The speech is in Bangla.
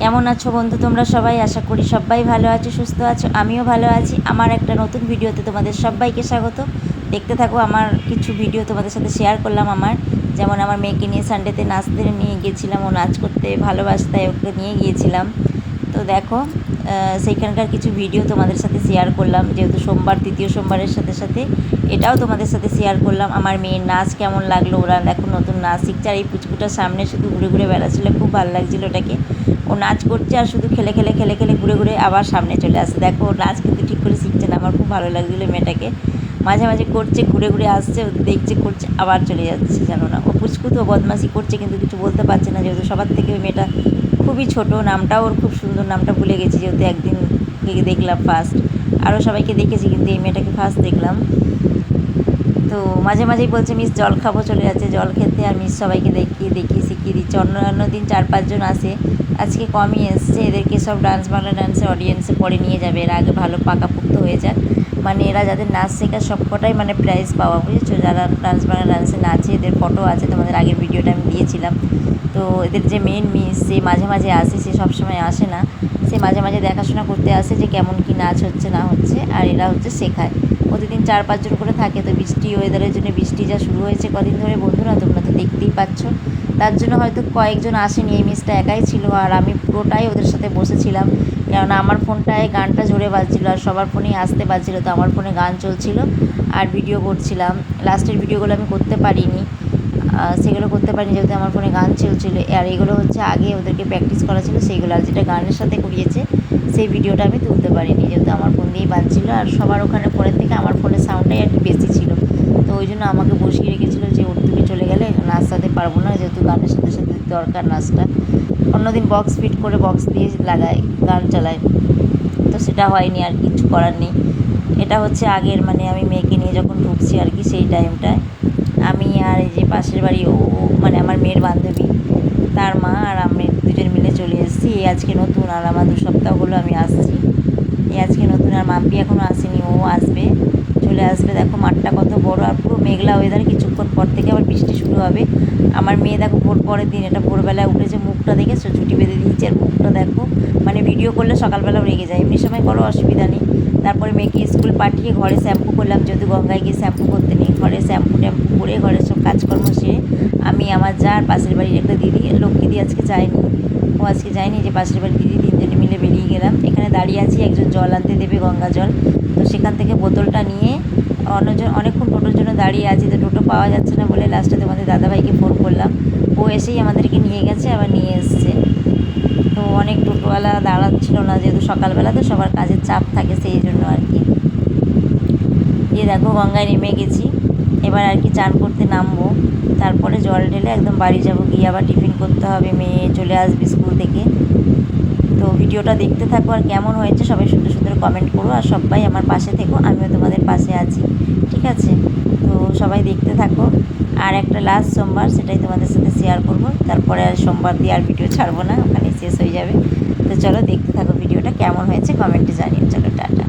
কেমন আছো বন্ধু? তোমরা সবাই আশা করি সবাই ভালো আছো, সুস্থ আছো, আমিও ভালো আছি। আমার একটা নতুন ভিডিওতে তোমাদের সবাইকে স্বাগত। দেখতে থাকো, আমার কিছু ভিডিও তোমাদের সাথে শেয়ার করলাম আমার। যেমন আমার মেয়েকে নিয়ে সানডেতে নাচতে নিয়ে গিয়েছিলাম ও নাচ করতে ভালোবাসতায় ওকে নিয়ে গিয়েছিলাম। তো দেখো সেইখানকার কিছু ভিডিও তোমাদের সাথে শেয়ার করলাম, যেহেতু সোমবার, তৃতীয় সোমবারের সাথে সাথে এটাও তোমাদের সাথে শেয়ার করলাম। আমার মেয়ের নাচ কেমন লাগল, ওরা দেখো নতুন নাচ শিখছে, আর এই পুচকুটার সামনে শুধু ঘুরে ঘুরে বেড়াচ্ছিল, খুব ভালো লাগছিল ওটাকে। ও নাচ করছে আর শুধু খেলে খেলে খেলে খেলে ঘুরে ঘুরে আবার সামনে চলে আসছে দেখো ও নাচ কিন্তু ঠিক করে শিখছে না। আমার খুব ভালো লাগছিল মেয়েটাকে। মাঝে মাঝে করছে, ঘুরে ঘুরে আসছে দেখছে, করছে, আবার চলে যাচ্ছে, জানো না। ও পুচকু তো, বদমাশি করছে, কিন্তু কিছু বলতে পারছে না যেহেতু সবার থেকে ওই মেয়েটা খুবই ছোট। নামটাও ওর খুব সুন্দর, নামটা ভুলে গেছি যেহেতু একদিন দেখলাম ফার্স্ট আরও সবাইকে দেখেছি, কিন্তু এই মেয়েটাকে ফার্স্ট দেখলাম। তো মাঝে মাঝেই বলছে, মিস, জল খাব, চলে যাচ্ছে, জল খেতে। আর মিস সবাইকে দেখিয়ে দেখিয়ে, শিখিয়ে দিচ্ছে। অন্য অন্য দিন চার পাঁচজন আসে। আজকে কমই এসছে। এদেরকে সব ডান্স বাংলা ডান্সে অডিয়েন্সে পরে নিয়ে যাবে। এর আগে ভালো পাকাপুক্ত হয়ে যাক। মানে এরা যাদের নাচ শেখার সবকটাই মানে প্রাইজ পাওয়া, বুঝেছ? যারা ডান্স বাংলা ডান্সে নাচে, এদের ফটো আছে। তোমাদের আগের ভিডিওটা আমি দিয়েছিলাম। তো এদের যে মেন মিস সে মাঝে মাঝে আসে, সে সবসময় আসে না। সে মাঝে মাঝে দেখাশোনা করতে আসে যে কেমন কি নাচ হচ্ছে, না হচ্ছে, আর এরা হচ্ছে শেখায়। প্রতিদিন চার পাঁচজন করে থাকে, তো বৃষ্টি ওয়েদারের জন্য বৃষ্টি যা শুরু হয়েছে কদিন ধরে বন্ধুরা, তোমরা তো দেখতেই পাচ্ছ। তার জন্য হয়তো কয়েকজন আসেনি, এই মিসটা একাই ছিল আর আমি পুরোটাই ওদের সাথে বসেছিলাম। কেননা আমার ফোনটায় গানটা জোরে বাজছিল আর সবার ফোনেই আসতে পারছিল তো আমার ফোনে গান চলছিল আর ভিডিও করছিলাম। লাস্টের ভিডিওগুলো আমি করতে পারিনি সেগুলো করতে পারিনি যেহেতু আমার ফোনে গান চলছিল। আর এগুলো হচ্ছে আগে ওদেরকে প্র্যাকটিস করা ছিল, সেইগুলো আর যেটা গানের সাথে করিয়েছে, সেই ভিডিওটা আমি তুলতে পারিনি যেহেতু আমার ফোন দিয়েই বাজছিল আর সবার ওখানে ফোনের থেকে আমার ফোনের সাউন্ডটাই কি বেশি ছিল। তো ওই জন্য আমাকে বসিয়ে রেখেছিলো যে ওর তুমি চলে গেলে নাচতে পারব না, যেহেতু গানের সাথে সাথে দরকার নাচটা। অন্যদিন বক্স ফিট করে বক্স দিয়ে লাগায় গান চালায় তো সেটা হয়নি আর কিছু করার নেই। এটা হচ্ছে আগের মানে আমি মেয়েকে নিয়ে যখন ঢুকছি আর কি সেই টাইমটায় আমি আর এই যে পাশের বাড়ি ও মানে আমার মেয়ের বান্ধবী, তার মা আর আমি দুজন মিলে চলে এসেছি। এই আজকে নতুন আর আমার দু সপ্তাহ হলো আমি আসছি। এই আজকে নতুন আর মাম্পি এখনও আসেনি, ও আসবে, চলে আসবে। দেখো মাঠটা কত বড় আর পুরো মেঘলা ওয়েদার কিছুক্ষণ পর থেকে আবার বৃষ্টি শুরু হবে। আমার মেয়ে দেখো ভোর পরের দিন, এটা ভোরবেলায় উঠেছে মুখটা দেখেছ ছুটি বেঁধে দিয়েছে, আর মুখটা দেখো মানে ভিডিও করলে সকালবেলাও রেগে যায়। এমনি সময় কোনো অসুবিধা নেই। তারপরে মেয়েকে স্কুল পাঠিয়ে ঘরে শ্যাম্পু করলাম, যেহেতু গঙ্গায় গিয়ে শ্যাম্পু করতে নেই। ঘরে শ্যাম্পু ট্যাম্পু করে ঘরের সব কাজকর্ম সেরে আমি আমার যার পাশের বাড়ির একটা দিদি লক্ষ্মীদি আজকে যায়নি। ও আজকে যায়নি, যে পাশের বাড়ির দিদি তিনজনে মিলে বেরিয়ে গেলাম। এখানে দাঁড়িয়ে আছি, একজন জল আনতে দেবে গঙ্গা জল। তো সেখান থেকে বোতলটা নিয়ে অন্যজন অনেকক্ষণ টোটোর জন্য দাঁড়িয়ে আছি, তো টোটো পাওয়া যাচ্ছে না বলে লাস্টে তোমাদের দাদাভাইকে ফোন করলাম। ও এসেই আমাদেরকে নিয়ে গেছে, আবার নিয়ে এসছে। তো অনেক টোটোওয়ালা দাঁড়াচ্ছিল না, যেহেতু সকালবেলা, তো সবার কাজের চাপ থাকে সেই জন্য আর কি। দিয়ে দেখো গঙ্গায় নেমে গেছি। এবার আর কি চান করতে নামবো। তারপরে জল ঢেলে একদম বাড়ি যাব। গিয়ে আবার টিফিন করতে হবে, মেয়ে চলে আসবে স্কুল থেকে। ভিডিওটা দেখতে থাকো আর কেমন হয়েছে সবাই সুন্দর সুন্দর কমেন্ট করো আর সবাই আমার পাশে থেকো, আমিও তোমাদের পাশে আছি, ঠিক আছে? তো সবাই দেখতে থাকো। আর একটা লাস্ট সোমবার সেটাই তোমাদের সাথে শেয়ার করব, তারপরে আর সোমবার দিয়ে আর ভিডিও ছাড়বো না ওখানে শেষ হয়ে যাবে। তো চলো দেখতে থাকো ভিডিওটা, কেমন হয়েছে কমেন্টে জানিয়ে চলো, টাটা।